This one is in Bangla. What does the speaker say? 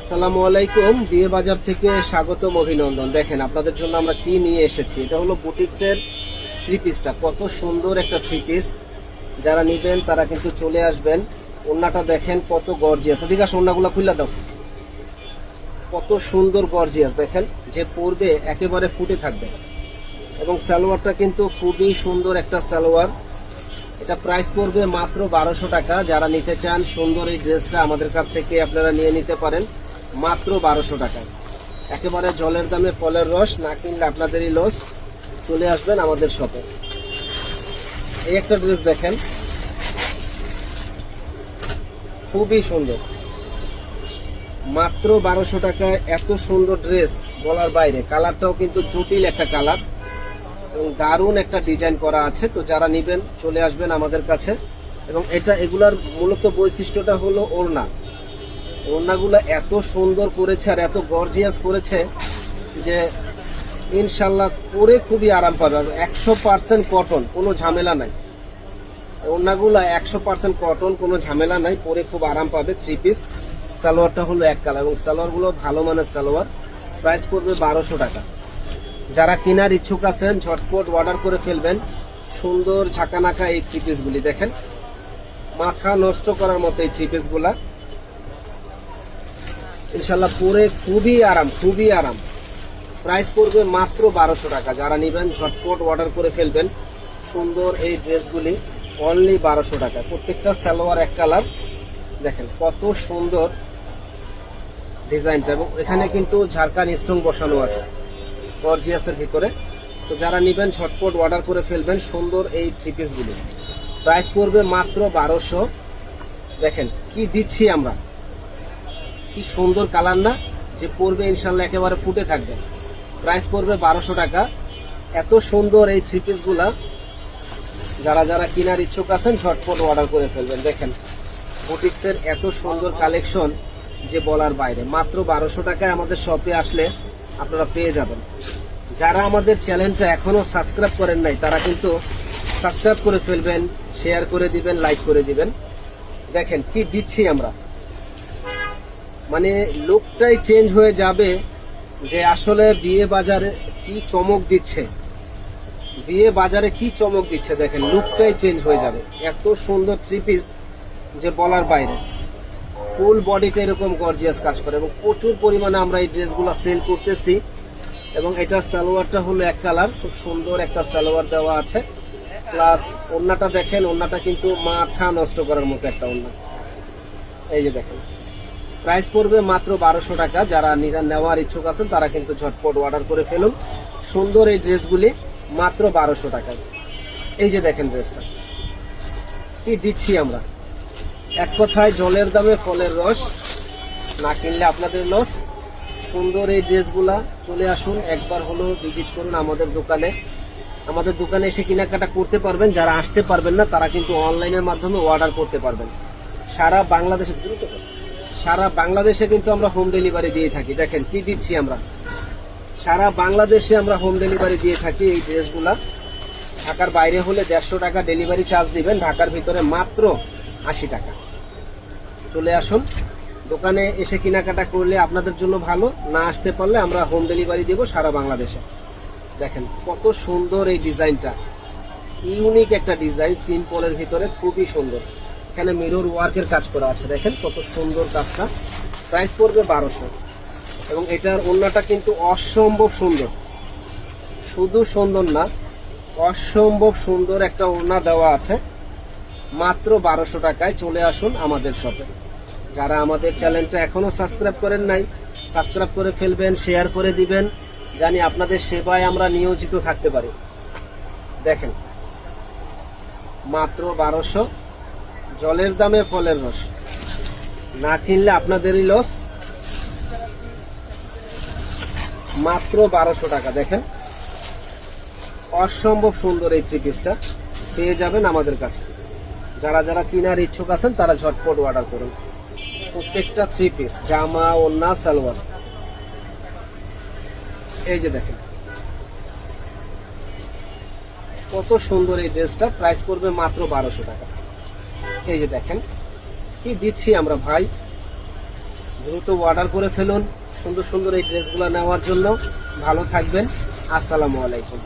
আসসালামু আলাইকুম। বিয়ে বাজার থেকে স্বাগতম, অভিনন্দন। দেখেন, আপনাদের জন্য আমরা কি নিয়ে এসেছি? এটা হলো বুটিক্সের থ্রি পিসটা কত সুন্দর একটা থ্রি পিস যারা নিবেন, তারা কিন্তু চলে আসবেন। ওন্নাটা দেখেন, কত গর্জিয়াস এদিকে আসো ওন্নাগুলো খুলে দাও। কত সুন্দর গর্জিয়াস দেখেন, যে পরবে, একেবারে ফুটে থাকবে। এবং সালোয়ারটা কিন্তু খুবই সুন্দর একটা সালোয়ার। এটা প্রাইস পড়বে মাত্র বারোশো টাকা। যারা নিতে চান, সুন্দর এই ড্রেসটা আমাদের কাছ থেকে আপনারা নিয়ে নিতে পারেন। মাত্র বারোশো টাকা একেবারে জলের দামে ফলের রস, না কিনলে আপনাদেরই লস চলে আসবেন আমাদের শপে এই একটা ড্রেস দেখেন। খুবই সুন্দর। মাত্র বারোশো টাকায় এত সুন্দর ড্রেস বলার বাইরে। কালারটাও কিন্তু জটিল একটা কালার এবং দারুণ একটা ডিজাইন করা আছে। তো যারা নেবেন, চলে আসবেন আমাদের কাছে। এবং এটা এগুলার মূলত বৈশিষ্ট্যটা হলো ওড়না। ওড়নাগুলো এত সুন্দর করেছে আর এত গর্জিয়াস করেছে যে ইনশাল্লাহ পরে খুবই আরাম পাবে। আর একশো পার্সেন্ট কটন কোনো ঝামেলা নাই। ওড়নাগুলো একশো পার্সেন্ট কটন কোনো ঝামেলা নাই। পরে খুব আরাম পাবে থ্রি পিস সালোয়ারটা হলো এক কালার এবং সালোয়ারগুলো ভালো মানের সালোয়ার। প্রাইস পড়বে বারোশো টাকা। যারা কেনার ইচ্ছুক আছেন, ঝটপট অর্ডার করে ফেলবেন। সুন্দর ঝাঁকানাকা এই থ্রি পিসগুলি দেখেন। মাথা নষ্ট করার মতো এই থ্রি পিসগুলা ইনশাল্লাহ পরে খুবই আরাম খুবই আরাম। প্রাইস পড়বে মাত্র বারোশো টাকা। যারা নেবেন, ঝটপট অর্ডার করে ফেলবেন। সুন্দর এই ড্রেসগুলি অনলি বারোশো টাকা। প্রত্যেকটা সালোয়ার এক কালার দেখেন কত সুন্দর ডিজাইনটা। এবং এখানে কিন্তু ঝাড়খান স্টোন বসানো আছে গর্জিয়াসের ভিতরে। তো যারা নেবেন, ঝটপট অর্ডার করে ফেলবেন সুন্দর এই থ্রি পিসগুলি প্রাইস পড়বে মাত্র বারোশো। দেখেন কি দিচ্ছি আমরা। কি সুন্দর কালার না যে পড়বে ইনশাল্লাহ একেবারে ফুটে থাকবে। প্রাইস পড়বে বারোশো টাকা। এত সুন্দর এই থ্রি পিসগুলা যারা যারা কেনার ইচ্ছুক আছেন, ঝটপট অর্ডার করে ফেলবেন। দেখেন বুটিক্সের এত সুন্দর কালেকশন যে বলার বাইরে। মাত্র বারোশো টাকায় আমাদের শপে আসলে আপনারা পেয়ে যাবেন। যারা আমাদের চ্যানেলটা এখনও সাবস্ক্রাইব করেন নাই, তারা কিন্তু সাবস্ক্রাইব করে ফেলবেন শেয়ার করে দিবেন লাইক করে দিবেন। দেখেন, কি দিচ্ছি আমরা? মানে লুকটাই চেঞ্জ হয়ে যাবে যে আসলে বিয়ে বাজারে কি চমক দিচ্ছে। বিয়ে বাজারে কি চমক দিচ্ছে দেখেন, লুকটাই চেঞ্জ হয়ে যাবে। এত সুন্দর থ্রি পিস যে বলার বাইরে। ফুল বডিটা এরকম গর্জিয়াস কাজ করে এবং প্রচুর পরিমাণে আমরা এই ড্রেসগুলো সেল করতেছি এবং এটার সালোয়ারটা হলো এক কালার খুব সুন্দর একটা সালোয়ার দেওয়া আছে। প্লাস ওড়নাটা দেখেন ওড়নাটা কিন্তু মাথা নষ্ট করার মতো একটা ওড়না এই যে দেখেন। প্রাইস পড়বে মাত্র বারোশো টাকা। যারা নিজের নেওয়ার ইচ্ছুক আছেন, তারা কিন্তু ঝটপট অর্ডার করে ফেলুন। সুন্দর এই ড্রেসগুলি মাত্র বারোশো টাকা এই যে দেখেন ড্রেসটা। কি দিচ্ছি আমরা? এক কথায় জলের দামে ফলের রস। না কিনলে আপনাদের লস সুন্দর এই ড্রেসগুলা। চলে আসুন, একবার হলো ভিজিট করুন আমাদের দোকানে। আমাদের দোকানে এসে কেনাকাটা করতে পারবেন। যারা আসতে পারবেন না, তারা কিন্তু অনলাইনের মাধ্যমে অর্ডার করতে পারবেন। সারা বাংলাদেশে দ্রুত। সারা বাংলাদেশে কিন্তু আমরা হোম ডেলিভারি দিয়ে থাকি। দেখেন কি দিচ্ছি আমরা? সারা বাংলাদেশে আমরা হোম ডেলিভারি দিয়ে থাকি এই ড্রেসগুলা। ঢাকার বাইরে হলে দেড়শো টাকা ডেলিভারি চার্জ দিবেন, ঢাকার ভিতরে মাত্র আশি টাকা। চলে আসুন। দোকানে এসে কেনাকাটা করলে আপনাদের জন্য ভালো, না আসতে পারলে আমরা হোম ডেলিভারি দেবো সারা বাংলাদেশে। দেখেন কত সুন্দর এই ডিজাইনটা। ইউনিক একটা ডিজাইন সিম্পলের ভিতরে খুবই সুন্দর। এখানে মিরর ওয়ার্কের কাজ করা আছে, দেখেন কত সুন্দর কাজটা। প্রাইস পড়বে বারোশো। এবং এটার ওড়নাটা কিন্তু অসম্ভব সুন্দর। শুধু সুন্দর না, অসম্ভব সুন্দর একটা ওড়না দেওয়া আছে। মাত্র বারোশো টাকায় চলে আসুন আমাদের শপে যারা আমাদের চ্যানেলটা এখনও সাবস্ক্রাইব করেন নাই সাবস্ক্রাইব করে ফেলবেন শেয়ার করে দিবেন। জানি আপনাদের সেবায় আমরা নিয়োজিত থাকতে পারি। দেখেন, মাত্র বারোশো। জলের দামে ফলের রস। না কিনলে আপনাদেরই লস মাত্র বারোশো টাকা, দেখেন। অসম্ভব সুন্দর এই থ্রি পিসটা পেয়ে যাবেন আমাদের কাছে। যারা যারা কেনার ইচ্ছুক আছেন, তারা ঝটপট অর্ডার করুন। প্রত্যেকটা থ্রি পিস জামা ওন্না সালোয়ার। এই যে দেখেন। কত সুন্দর এই ড্রেসটা প্রাইস পড়বে মাত্র বারোশো টাকা। এই যে দেখেন, কি দিচ্ছি আমরা ভাই? দ্রুত অর্ডার করে ফেলুন। সুন্দর সুন্দর এই ড্রেসগুলো নেওয়ার জন্য। ভালো থাকবেন। আসসালামু আলাইকুম।